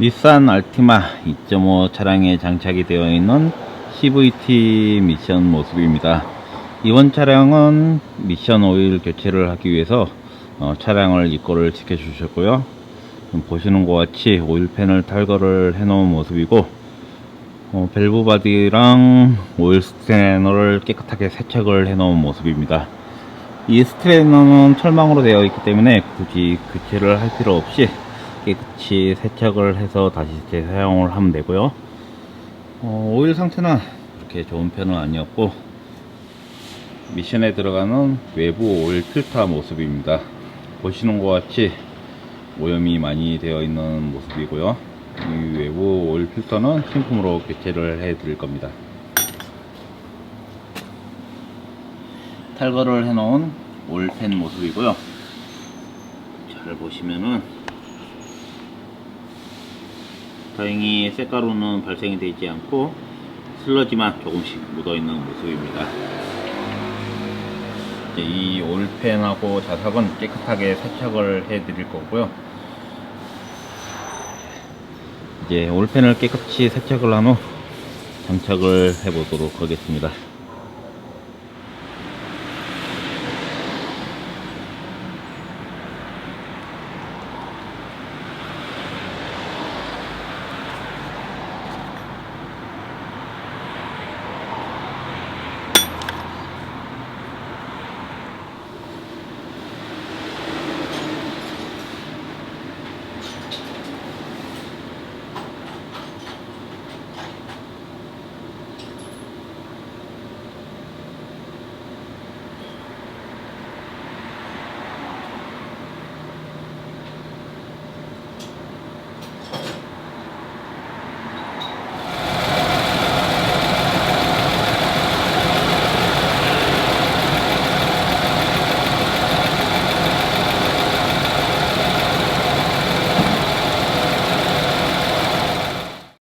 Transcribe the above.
닛산 알티마 2.5 차량에 장착이 되어 있는 CVT 미션 모습입니다. 이번 차량은 미션 오일 교체를 하기 위해서 어, 차량을 입고를 시켜주셨고요. 지금 보시는 것 같이 오일팬을 탈거를 해 놓은 모습이고 어, 밸브 바디랑 오일 스테너를 깨끗하게 세척을 해 놓은 모습입니다. 이 스트레너는 철망으로 되어 있기 때문에 굳이 교체를 할 필요 없이 깨끗이 세척을 해서 다시 재사용을 하면 되고요. 어, 오일 상태는 그렇게 좋은 편은 아니었고 미션에 들어가는 외부 오일 필터 모습입니다. 보시는 것 같이 오염이 많이 되어 있는 모습이고요. 이 외부 오일 필터는 신품으로 교체를 해 드릴 겁니다. 탈거를 해 놓은 올펜 모습이고요. 잘 보시면은 다행히 쇳가루는 발생이 되지 않고 슬러지만 조금씩 묻어 있는 모습입니다. 이제 이 올펜하고 자석은 깨끗하게 세척을 해 드릴 거고요. 이제 올펜을 깨끗이 세척을 한 후 장착을 해 보도록 하겠습니다.